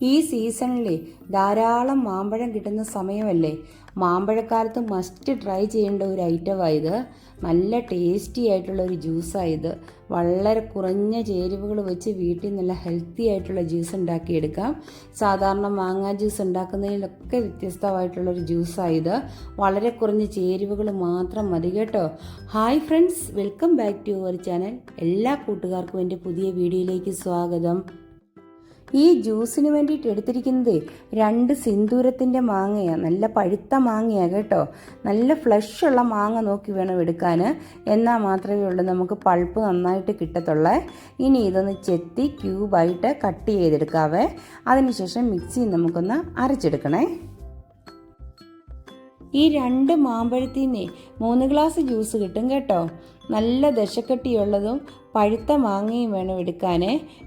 ഈ സീസണിലെ ധാരാളം മാമ്പഴം കിട്ടുന്ന സമയമല്ലേ? മാമ്പഴക്കാലത്ത് മസ്റ്റ് ട്രൈ ചെയ്യേണ്ട ഒരു ഐറ്റമായത് നല്ല ടേസ്റ്റി ആയിട്ടുള്ള ഒരു ജ്യൂസായത് വളരെ കുറഞ്ഞ ചേരുവകൾ വെച്ച് വീട്ടിൽ നല്ല ഹെൽത്തി ആയിട്ടുള്ള ജ്യൂസ് ഉണ്ടാക്കിയെടുക്കാം. സാധാരണ മാങ്ങ ജ്യൂസ് ഉണ്ടാക്കുന്നതിലൊക്കെ വ്യത്യസ്തമായിട്ടുള്ളൊരു ജ്യൂസായത് വളരെ കുറഞ്ഞ ചേരുവകൾ മാത്രം മതി കേട്ടോ. Hi friends welcome back to our channel എല്ലാ കൂട്ടുകാർക്കും എന്റെ പുതിയ വീഡിയോയിലേക്ക് സ്വാഗതം. ഈ ജ്യൂസിന് വേണ്ടിയിട്ട് എടുത്തിരിക്കുന്നത് രണ്ട് സിന്ദൂരത്തിന്റെ മാങ്ങയാണ് നല്ല പഴുത്ത മാങ്ങയാണ് കേട്ടോ. നല്ല ഫ്ലഷ് ഉള്ള മാങ്ങ നോക്കി വേണം എടുക്കാൻ. എന്നാൽ മാത്രമേ ഉള്ളൂ നമുക്ക് പൾപ്പ് നന്നായിട്ട് കിട്ടത്തുള്ളേ. ഇനി ഇതൊന്ന് ചെത്തി ക്യൂബായിട്ട് കട്ട് ചെയ്തെടുക്കാവേ. അതിനുശേഷം മിക്സിയിൽ നമുക്കൊന്ന് അരച്ചെടുക്കണേ. ഈ രണ്ട് മാമ്പഴത്തിനെ മൂന്ന് ഗ്ലാസ് ജ്യൂസ് കിട്ടും കേട്ടോ. നല്ല ദശക്കട്ടിയുള്ളതും പഴുത്ത മാങ്ങയും വേണം എടുക്കാൻ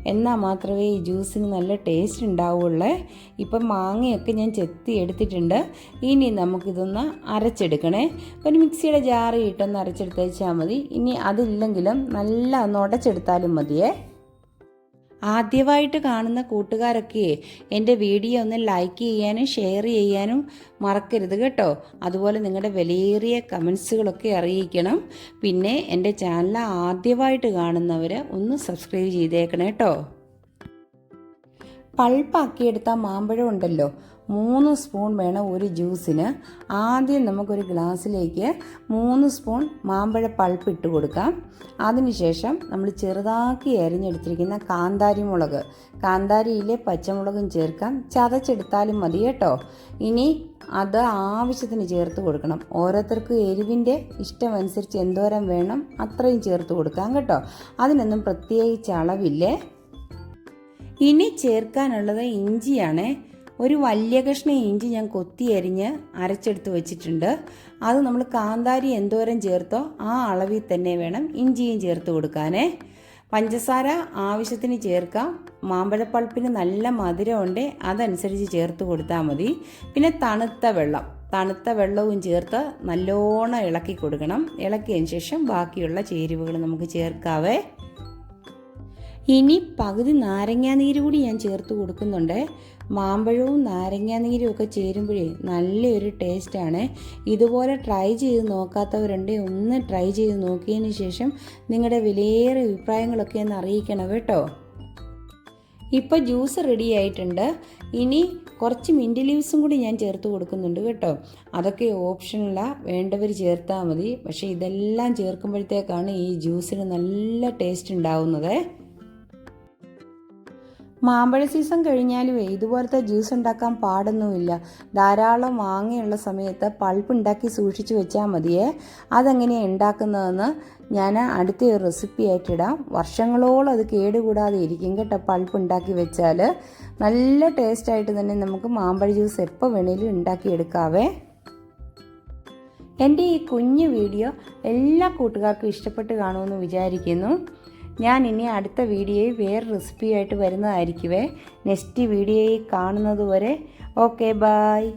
എന്നാൽ മാത്രമേ ഈ ജ്യൂസിന് നല്ല ടേസ്റ്റ് ഉണ്ടാവുള്ളേ. ഇപ്പം മാങ്ങയൊക്കെ ഞാൻ ചെത്തി എടുത്തിട്ടുണ്ട്. ഇനി നമുക്കിതൊന്ന് അരച്ചെടുക്കണേ. ഒരു മിക്സിയുടെ ജാറ് ഇട്ടൊന്ന് അരച്ചെടുത്ത് വെച്ചാൽ മതി. ഇനി അതില്ലെങ്കിലും നല്ല ഒന്ന് ഉടച്ചെടുത്താലും മതിയേ. ആദ്യമായിട്ട് കാണുന്ന കൂട്ടുകാരൊക്കെ എന്റെ വീഡിയോ ഒന്ന് ലൈക്ക് ചെയ്യാനും ഷെയർ ചെയ്യാനും മറക്കരുത് കേട്ടോ. അതുപോലെ നിങ്ങളുടെ വിലയേറിയ കമൻസുകളൊക്കെ അറിയിക്കണം. പിന്നെ എന്റെ ചാനൽ ആദ്യമായിട്ട് കാണുന്നവർ ഒന്ന് സബ്സ്ക്രൈബ് ചെയ്തേക്കണം കേട്ടോ. പൾപ്പാക്കിയെടുത്ത മാമ്പഴം ഉണ്ടല്ലോ. മൂന്ന് സ്പൂൺ വേണം ഒരു ജ്യൂസിന്. ആദ്യം നമുക്കൊരു ഗ്ലാസ്സിലേക്ക് മൂന്ന് സ്പൂൺ മാമ്പഴ പൾപ്പ് ഇട്ട് കൊടുക്കാം. അതിനുശേഷം നമ്മൾ ചെറുതാക്കി അരിഞ്ഞെടുത്തിരിക്കുന്ന കാന്താരി മുളക്. കാന്താരിയിലെ പച്ചമുളകും ചേർക്കാം. ചതച്ചെടുത്താലും മതി കേട്ടോ. ഇനി അത് ആവശ്യത്തിന് ചേർത്ത് കൊടുക്കണം. ഓരോരുത്തർക്കും എരിവിന്റെ ഇഷ്ടമനുസരിച്ച് എന്തോരം വേണം അത്രയും ചേർത്ത് കൊടുക്കാം കേട്ടോ. അതിനൊന്നും പ്രത്യേകിച്ച് അളവില്ലേ? ഇനി ചേർക്കാനുള്ളത് ഇഞ്ചിയാണ്. ഒരു വലിയ കഷ്ണം ഇഞ്ചി ഞാൻ കൊത്തി അരിഞ്ഞ് അരച്ചെടുത്ത് വെച്ചിട്ടുണ്ട്. അത് നമ്മൾ കാന്താരി എന്തോരം ചേർത്തോ ആ അളവിൽ തന്നെ വേണം ഇഞ്ചിയും ചേർത്ത് കൊടുക്കാനേ. പഞ്ചസാര ആവശ്യത്തിന് ചേർക്കാം. മാമ്പഴപ്പൾപ്പിന് നല്ല മധുരമുണ്ട് അതനുസരിച്ച് ചേർത്ത് കൊടുത്താൽ മതി. പിന്നെ തണുത്ത വെള്ളം. തണുത്ത വെള്ളവും ചേർത്ത് നല്ലോണം ഇളക്കി കൊടുക്കണം. ഇളക്കിയതിന് ശേഷം ബാക്കിയുള്ള ചേരുവകൾ നമുക്ക് ചേർക്കാവേ. ഇനി പകുതി നാരങ്ങാനീര് കൂടി ഞാൻ ചേർത്ത് കൊടുക്കുന്നുണ്ട്. മാമ്പഴവും നാരങ്ങാനീരും ഒക്കെ ചേരുമ്പോഴേ നല്ലൊരു ടേസ്റ്റാണ് ഇതുപോലെ ട്രൈ ചെയ്ത് നോക്കാത്തവരുണ്ട് ഒന്ന് ട്രൈ ചെയ്ത് നോക്കിയതിന് ശേഷം നിങ്ങളുടെ വിലയേറെ അഭിപ്രായങ്ങളൊക്കെ ഒന്ന് അറിയിക്കണം കേട്ടോ. ഇപ്പോൾ ജ്യൂസ് റെഡി ആയിട്ടുണ്ട്. ഇനി കുറച്ച് മിന്റ് ലീവ്സും കൂടി ഞാൻ ചേർത്ത് കൊടുക്കുന്നുണ്ട് കേട്ടോ. അതൊക്കെ ഓപ്ഷനല്ല വേണ്ടവർ ചേർത്താൽ മതി. പക്ഷേ ഇതെല്ലാം ചേർക്കുമ്പോഴത്തേക്കാണ് ഈ ജ്യൂസിന് നല്ല ടേസ്റ്റ് ഉണ്ടാവുന്നത്. മാമ്പഴ സീസൺ കഴിഞ്ഞാലും ഇതുപോലത്തെ ജ്യൂസ് ഉണ്ടാക്കാൻ പാടൊന്നുമില്ല. ധാരാളം മാങ്ങയുള്ള സമയത്ത് പൾപ്പ് ഉണ്ടാക്കി സൂക്ഷിച്ചു വെച്ചാൽ മതിയേ. അതെങ്ങനെയാണ് ഉണ്ടാക്കുന്നതെന്ന് ഞാൻ അടുത്ത ഒരു റെസിപ്പി ആയിട്ടിടാം വർഷങ്ങളോളം അത് കേടുകൂടാതെ ഇരിക്കും കേട്ടോ പൾപ്പ് ഉണ്ടാക്കി വെച്ചാൽ നല്ല ടേസ്റ്റായിട്ട് തന്നെ നമുക്ക് മാമ്പഴ ജ്യൂസ് എപ്പോൾ വേണേലും ഉണ്ടാക്കിയെടുക്കാവേ. എന്റെ ഈ കുഞ്ഞു വീഡിയോ എല്ലാ കൂട്ടുകാർക്കും ഇഷ്ടപ്പെട്ട് കാണുമെന്ന് വിചാരിക്കുന്നു. ഞാൻ ഇനി അടുത്ത വീഡിയോയിൽ വേറെ റെസിപ്പിയായിട്ട് വരുന്നതായിരിക്കുവേ. നെക്സ്റ്റ് വീഡിയോയിൽ കാണുന്നത് വരെ ഓക്കെ ബായ്